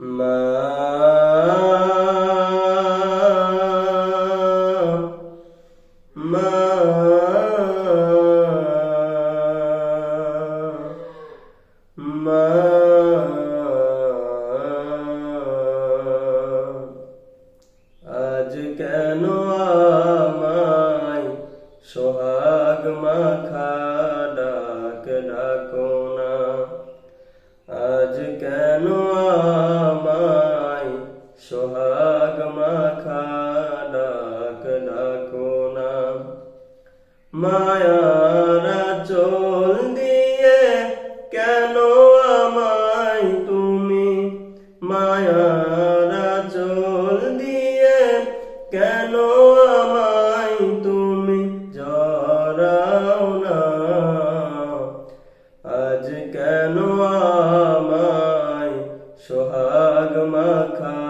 আজ কেন আমায় সোহাগ মাখা ডাক ডাকো আজ কেন মাখা ডাক না মায়ারা দিয়ে কেন তুমি? দিয়ে কেন তুমি? না। আজ কেন আমায় সোহাগ মাখা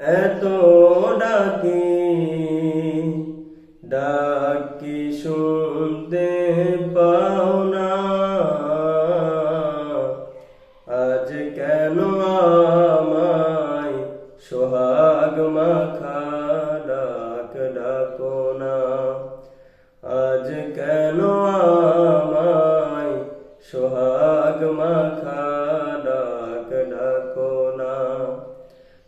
এত ডাকি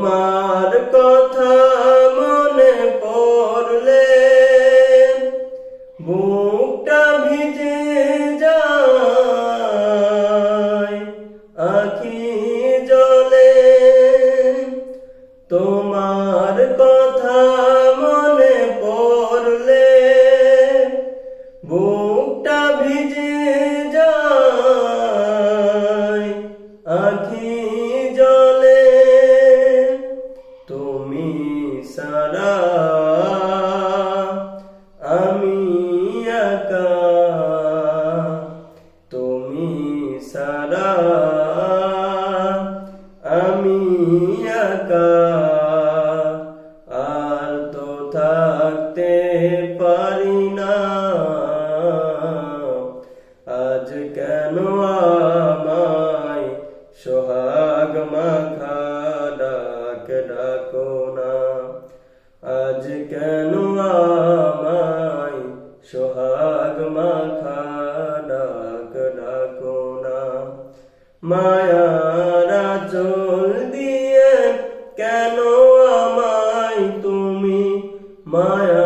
তোমার কথা থাকতে পারি না। আজ কেন আমায় সোহাগ মাখা ডাক ডাকো না? আজ কেন আমায় সোহাগ মাখা ডাক ডাকো না? মায়ারা চোল দিয়ে কেন তুমি মায়ারা